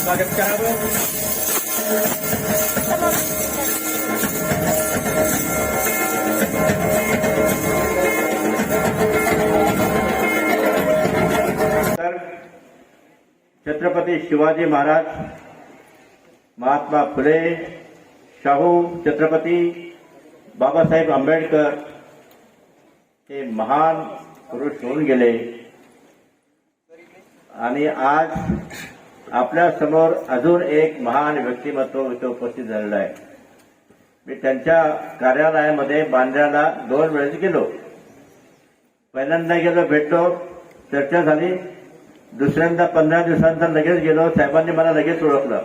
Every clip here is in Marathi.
स्वागत करावं. तर छत्रपती शिवाजी महाराज महात्मा फुले शाहू छत्रपती बाबासाहेब आंबेडकर हे महान पुरुष होऊन गेले. आणि आज आपल्यासमोर अजून एक महान व्यक्तिमत्व इथे उपस्थित झालेलं आहे. मी त्यांच्या कार्यालयामध्ये बांद्र्याला दोन वेळेस गेलो. पहिल्यांदा गेलो भेटलो चर्चा झाली. दुसऱ्यांदा पंधरा दिवसांचा लगेच गेलो. साहेबांनी मला लगेच ओळखलं.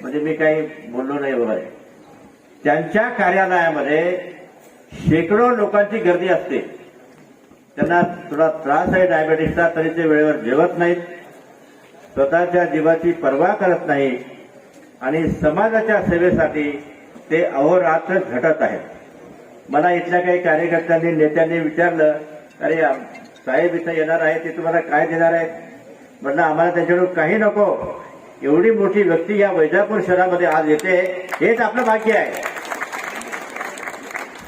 म्हणजे मी काही बोललो नाही वगैरे. त्यांच्या कार्यालयामध्ये शेकडो लोकांची गर्दी असते. त्यांना थोडा त्रास आहे डायबेटिसचा तरी ते वेळेवर जेवत नाहीत. स्वतःच्या जीवाची पर्वा करत नाही आणि समाजाच्या सेवेसाठी ते अहोरात्र झटत आहेत. मला इथल्या काही कार्यकर्त्यांनी नेत्यांनी विचारलं अरे साहेब इथं येणार आहे ते तुम्हाला काय देणार आहेत? म्हटलं आम्हाला त्यांच्याकडून काही नको. एवढी मोठी व्यक्ती या वैजापूर शहरामध्ये आज येते हेच आपलं भाग्य आहे.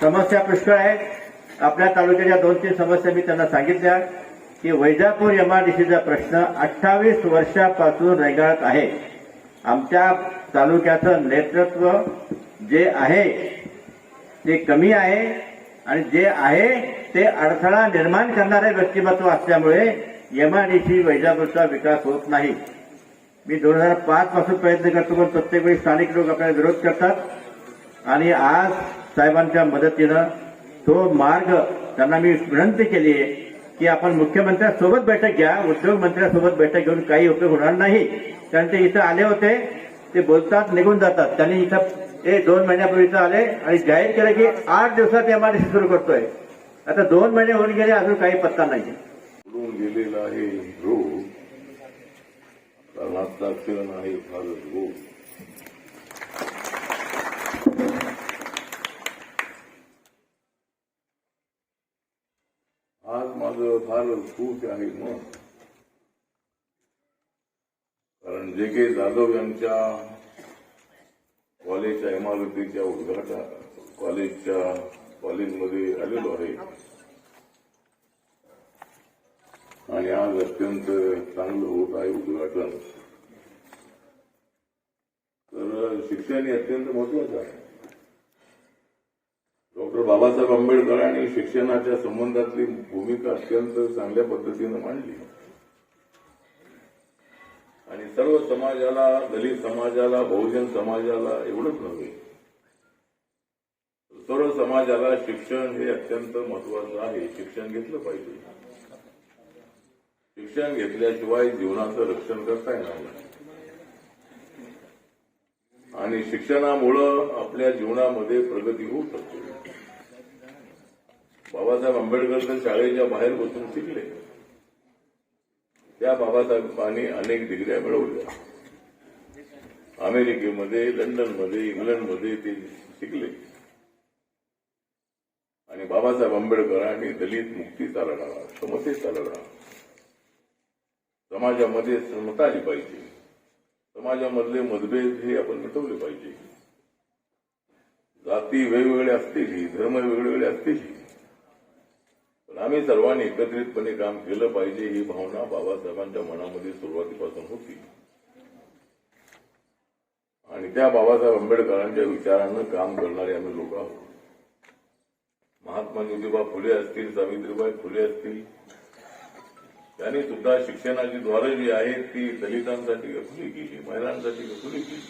समस्या पुष्कळ आहेत. आपल्या तालुक्याच्या दोन तीन समस्या मी त्यांना सांगितल्या. की वैजापूर एमआरडीसीचा प्रश्न अठ्ठावीस वर्षापासून रेगाळत आहे. आमच्या तालुक्याचं नेतृत्व जे आहे ते कमी आहे आणि जे आहे ते अडथळा निर्माण करणारे व्यक्तिमत्व असल्यामुळे एमआरडीसी वैजापूरचा विकास होत नाही. मी दोन हजार पाच पासून प्रयत्न करतो पण प्रत्येक वेळी स्थानिक लोक आपल्याला विरोध करतात. आणि आज साहेबांच्या मदतीनं तो मार्ग त्यांना मी विनंती केली आहे की आपण मुख्यमंत्र्यांसोबत बैठक घ्या उद्योग मंत्र्यांसोबत बैठक घेऊन काही उपयोग होणार नाही. कारण ते इथं आले होते ते बोलतात निघून जातात. त्यांनी इथं हे दोन महिन्यापूर्वी इथं आले आणि जाहीर केलं की आठ दिवसात एमआरसी सुरू करतोय. आता दोन महिने होऊन गेले अजून काही पत्ता नाही. गेलेला आहे रोग. कारणाचा आहे फारच रोग आज माझं फार खूप आहे मग कारण जे के जाधव यांच्या कॉलेजच्या इमारतीच्या उद्घाटन कॉलेजच्या कॉलेजमध्ये आलेलो आहे. आणि आज अत्यंत चांगलं होत आहे उद्घाटन. तर शिक्षण हे अत्यंत महत्वाचं आहे. तर बाबासाहेब आंबेडकर आणि शिक्षणाच्या संबंधातली भूमिका अत्यंत चांगल्या पद्धतीनं मांडली. आणि सर्व समाजाला दलित समाजाला बहुजन समाजाला एवढंच नव्हे सर्व समाजाला शिक्षण हे अत्यंत महत्वाचं आहे. शिक्षण घेतलं पाहिजे. शिक्षण घेतल्याशिवाय जीवनाचं रक्षण करता येणार नाही. आणि शिक्षणामुळं आपल्या जीवनामध्ये प्रगती होऊ शकते बाबासाहेब आंबेडकर तर शाळेच्या बाहेर बसून शिकले. त्या बाबासाहेबांनी अनेक डिग्र्या मिळवल्या. अमेरिकेमध्ये लंडनमध्ये इंग्लंडमध्ये ते शिकले. आणि बाबासाहेब आंबेडकरांनी दलित मुक्तीचा लढा समतेचा लढा समाजामध्ये समता आली पाहिजे. समाजामधले मतभेद हे आपण मिटवले पाहिजे. जाती वेगवेगळ्या असतील धर्म वेगवेगळे असतील. आम्ही सर्वांनी एकत्रितपणे काम केलं पाहिजे ही भावना बाबासाहेबांच्या मनामध्ये सुरुवातीपासून होती. आणि त्या बाबासाहेब आंबेडकरांच्या विचारानं काम करणारे आम्ही लोक आहोत. महात्मा ज्योतिबा फुले असतील सावित्रीबाई फुले असतील त्यांनी सुद्धा शिक्षणाची द्वारं जी आहेत ती दलितांसाठी खुली केली महिलांसाठी खुली केली?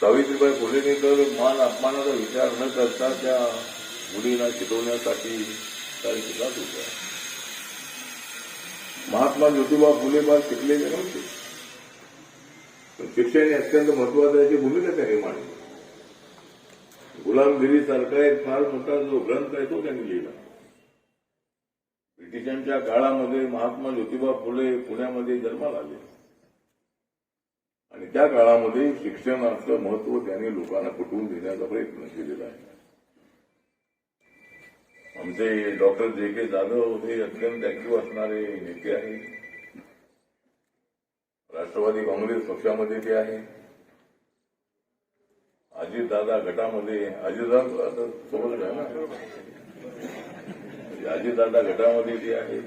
सावित्रीबाई फुलेने तर मान अपमानाचा विचार न करता त्या मुलींना शिकवण्यासाठी काही शिकत होत्या महात्मा ज्योतिबा फुले फार शिकलेले नव्हते. पण शिक्षण हे अत्यंत महत्वाची भूमिका त्यांनी मांडली. गुलामगिरीसारखा एक फार मोठा जो ग्रंथ आहे तो त्यांनी लिहिला. ब्रिटिशांच्या काळामध्ये महात्मा ज्योतिबा फुले पुण्यामध्ये जन्माला आले. आणि त्या काळामध्ये शिक्षणाचं महत्त्व त्यांनी लोकांना पटवून देण्याचा प्रयत्न केलेला आहे. आमचे डॉक्टर जे के जाधव हे अत्यंत ऍक्टिव्ह असणारे नेते आहेत. राष्ट्रवादी काँग्रेस पक्षामध्ये ते आहे अजितदादा गटामध्ये अजितदादा सोबत आहे ना. अजितदादा गटामध्ये ते आहे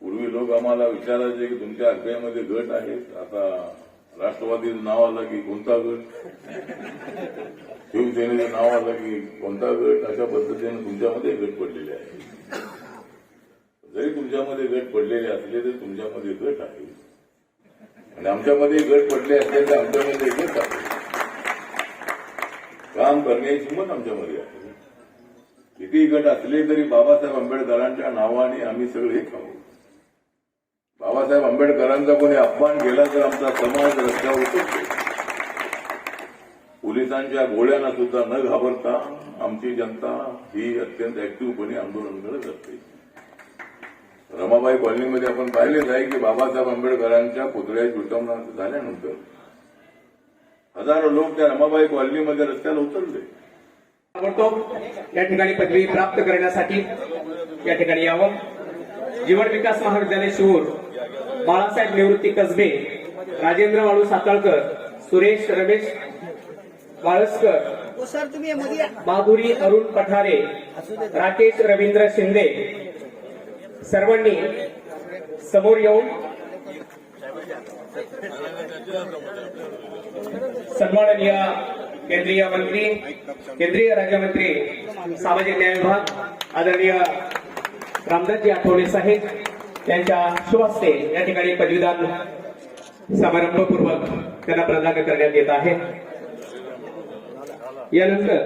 पूर्वी लोक आम्हाला विचारायचे की तुमच्या आरपीआयमध्ये गट आहेत. आता राष्ट्रवादीचं नाव आलं की कोणता गट? शिवसेनेचं नाव आलं की कोणता गट? अशा पद्धतीने तुमच्यामध्ये गट पडलेले आहे जरी तुमच्यामध्ये गट पडलेले असले तरी तुमच्यामध्ये गट आहे. आणि आमच्यामध्ये गट पडले असले तर आमच्यामध्ये गट आहे. काम करण्याची हिंमत आमच्यामध्ये आहे. किती गट असले तरी बाबासाहेब आंबेडकरांच्या नावाने आम्ही सगळे खाऊ. बाबासाहेब आंबेडकरांचा कोणी अपमान केला तर आमचा समाज रस्त्यावर उतरतो. पोलिसांच्या गोळ्यांना सुद्धा न घाबरता आमची जनता ही अत्यंत ऍक्टिव्हपणे आंदोलन करत असते. रमाबाई कॉलनीमध्ये आपण पाहिलेच आहे की बाबासाहेब आंबेडकरांच्या पुतळ्याची विटंबना झाल्यानंतर हजारो लोक त्या रमाबाई कॉलनीमध्ये रस्त्याला उतरले. या ठिकाणी पदवी प्राप्त करण्यासाठी या ठिकाणी यावं. जीवन विकास महाविद्यालय शिवूर बाळासाहेब निवृत्ती कसबे राजेंद्र वाळू साताळकर सुरेश रमेश वाळसकर माधुरी अरुण पठारे राकेश रवींद्र शिंदे सर्वांनी समोर येऊन सन्माननीय केंद्रीय मंत्री केंद्रीय राज्यमंत्री सामाजिक न्याय विभाग आदरणीय रामदासजी आठवले साहेब यांच्या शुभ या ठिकाणी पदवीदान समारंभपूर्वक त्यांना प्रदान करण्यात येत आहे. यानंतर